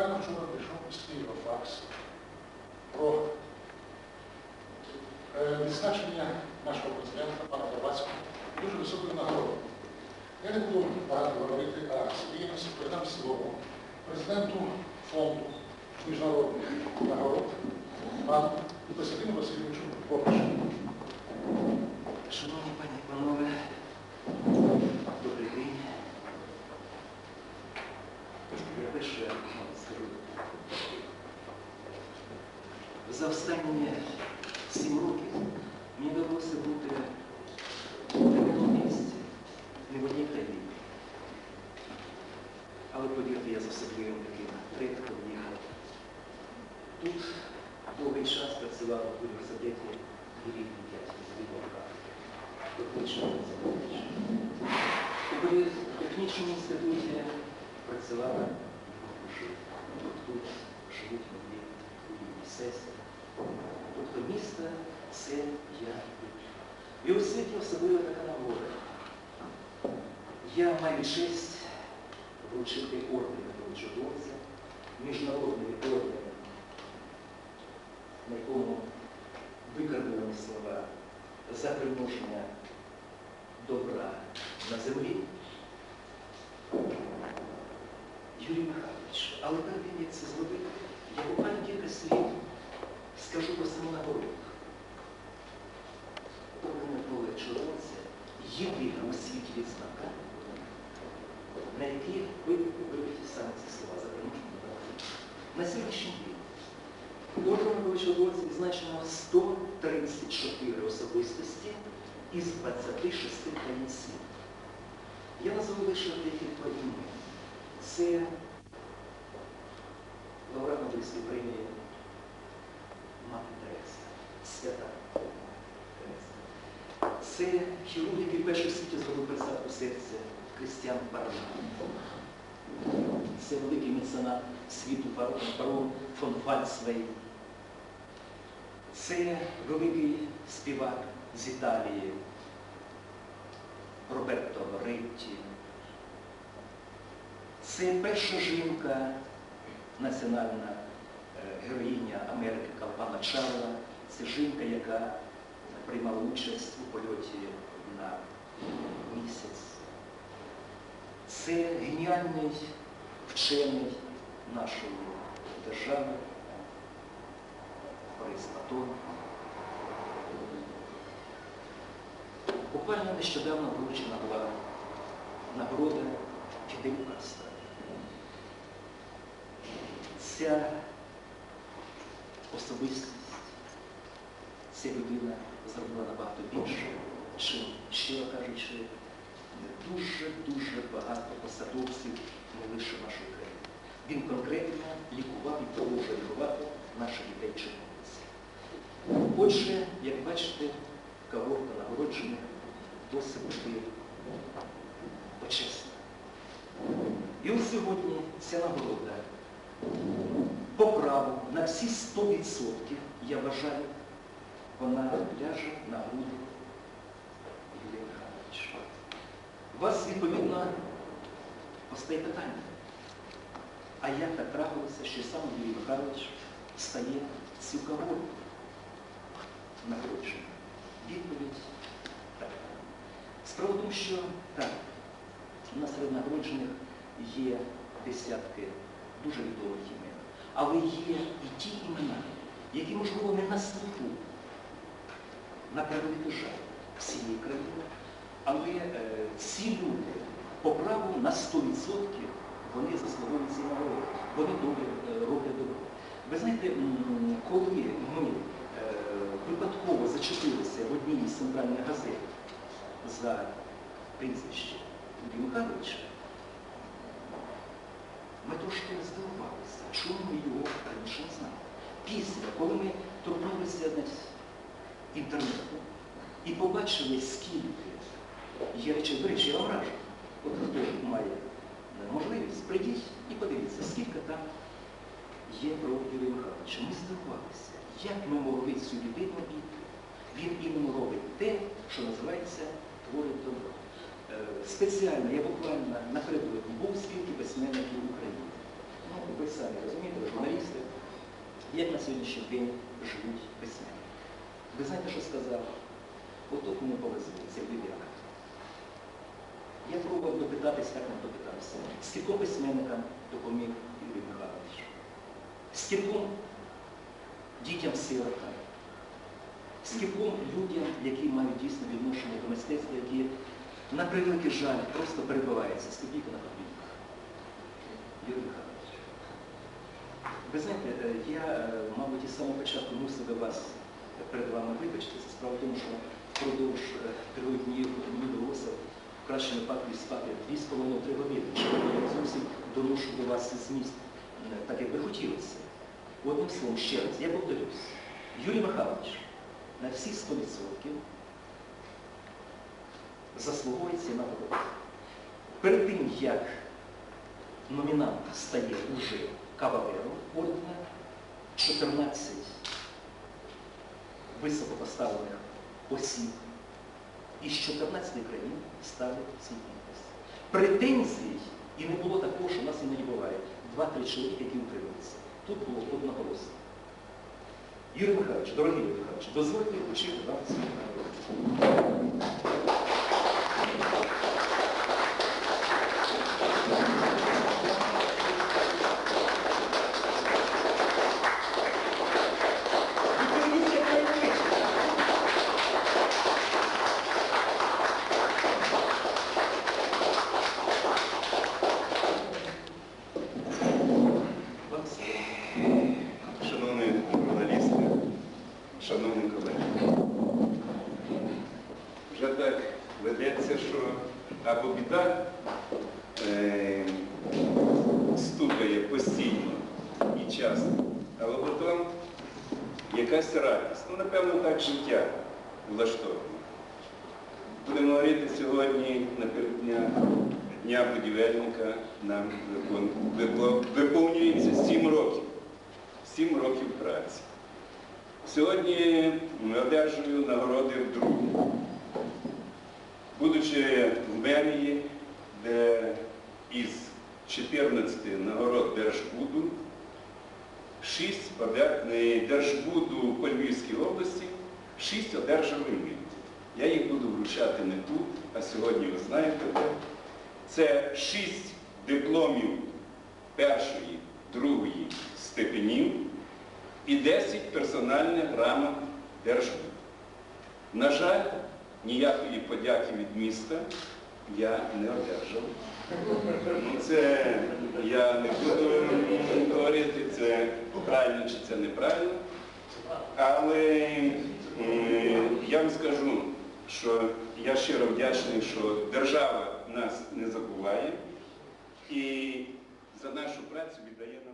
Буквально вчора прийшов із Києва факс про е, відзначення нашого президента пана Табацького дуже високою нагородою. Я не буду багато говорити, а спільності передам слово президенту фонду міжнародних нагород пану Костянтину Васильовичу Попашу. За останні сім років мені довелося бути в одному місці, не в одній країні. Але повірте, я з особливим таким предком їхав. Тут довгий час працював в університеті рідний дядько з Львова. Технічному інституті. У політехнічному інституті працювала. Тут живуть рідні сестри. Тобто місто це я тут. І у світі особлива така нагода. Я маю честь вручити орден чудовця, міжнародний орден, на якому викарбовані слова за примноження добра на землі. Юрій Михайлович, але перед тим, як це зробити, я буквально кілька слів скажу про саму нагороду. Орден Миколи Чорноця єдина у світі відзнака, на якій ви вибиті саме ці слова за примноження добра. На сьогоднішній день Орденом Миколича відзначено 134 особистості із 26 країн світу. Я назву лише декілька імен. Це лауреат Нобелівської премії Мати Тереза, свята Тереза. Це хірург, який перший в світі зробив пересадку серця Крістіан Парна. Це великий меценат світу барон фон Фальцвей. Це великий співак з Італії Роберто Ретті. Це перша жінка, національна е, героїня Америки Калпана Чарла. Це жінка, яка приймала участь у польоті на місяць. Це геніальний вчений нашої держави Борис Платон. Буквально нещодавно вручена була нагорода Фіделю Кастро. Ця особистість, ця людина зробила набагато більше, чим, щиро кажучи, дуже-дуже багато посадовців не лише нашої країни. Він конкретно лікував і продовжує лікувати наших дітей чорнобильців. Отже, як бачите, когорта нагороджених досить почесна. І ось сьогодні ця нагорода по праву на всі 100%, я вважаю, вона ляже на груди Юрія Михайловича. У вас, відповідно, постає питання. А як так трапилося, що саме Юрій Михайлович стає цю когорту нагородженим? Відповідь так. Справа в тому, що так, у нас серед нагороджених є десятки дуже відомих імен, але є і ті імена, які, можливо, не на слуху, на превеликий жаль всієї країни, але е, ці люди по праву на 100% вони заслуговують ці нагороди, вони е, роблять добро. Ви знаєте, коли ми випадково зачепилися в одній із центральних газет за прізвище Юрія Михайловича, ми трошки здивувалися, чому ми його раніше не знали. Після, коли ми торкнулися інтернету і побачили, скільки є речей, до речі, я раджу, от хто має можливість, прийдіть і подивіться, скільки там є про Юрія Михайловича. Ми здивувалися, як ми могли цю людину обійти. Він іменно робить те, що називається творить добро. Е, Спеціально, я буквально напередодні був спілки письменників України. Ну, ви самі розумієте, журналісти, як на сьогоднішній день живуть письменники. Ви знаєте, що сказав? Отут мені повезло, це Лівіана. Я пробував допитатись, як не допитався. Скільком письменникам допоміг Юрій Михайлович? Скільком дітям сиротам? Скільком людям, які мають дійсно відношення до мистецтва, які, на превеликий жаль, просто перебиваються з копійки на копійку. Юрій Михайлович. Ви знаєте, е, я, е, мабуть, із самого початку мусив вас перед вами вибачитися. Справа в тому, що впродовж е, трьох днів мені довелося в кращому випадку спати дві з половиною-три години. Що я зовсім доношу до вас зміст, так як би хотілося. Одним словом, ще раз, я повторюсь, Юрій Михайлович на всі 100% заслуговує ці нагороди. Перед тим, як номінант стає уже кавалером ордена, 14 високопоставлених осіб із 14 країн свій підпис. Претензій і не було такого, що нас іноді буває. Два-три чоловіки, які утримуються. Тут було одноголосно. Юрій Михайлович, дорогий Юрій Михайлович, дозвольте вручити нам свій нагороду. І часто, але потім якась радість. Ну, напевно, так життя влаштовано. Будемо говорити сьогодні напереддня Дня будівельника нам виповнюється 7 років. 7 років праці. Сьогодні одержую нагороди вдруге. Будучи в мерії, де із 14 нагород Держбуду, 6 Держбуду по Львівській області, 6 одержали ми. Я їх буду вручати не тут, а сьогодні ви знаєте де. Це 6 дипломів першої, другої степенів і 10 персональних грамот Держбуду. На жаль, ніякої подяки від міста я не одержав. Ну, це я не буду говорити, це правильно чи це неправильно. Але я вам скажу, що я щиро вдячний, що держава нас не забуває і за нашу працю віддає нам.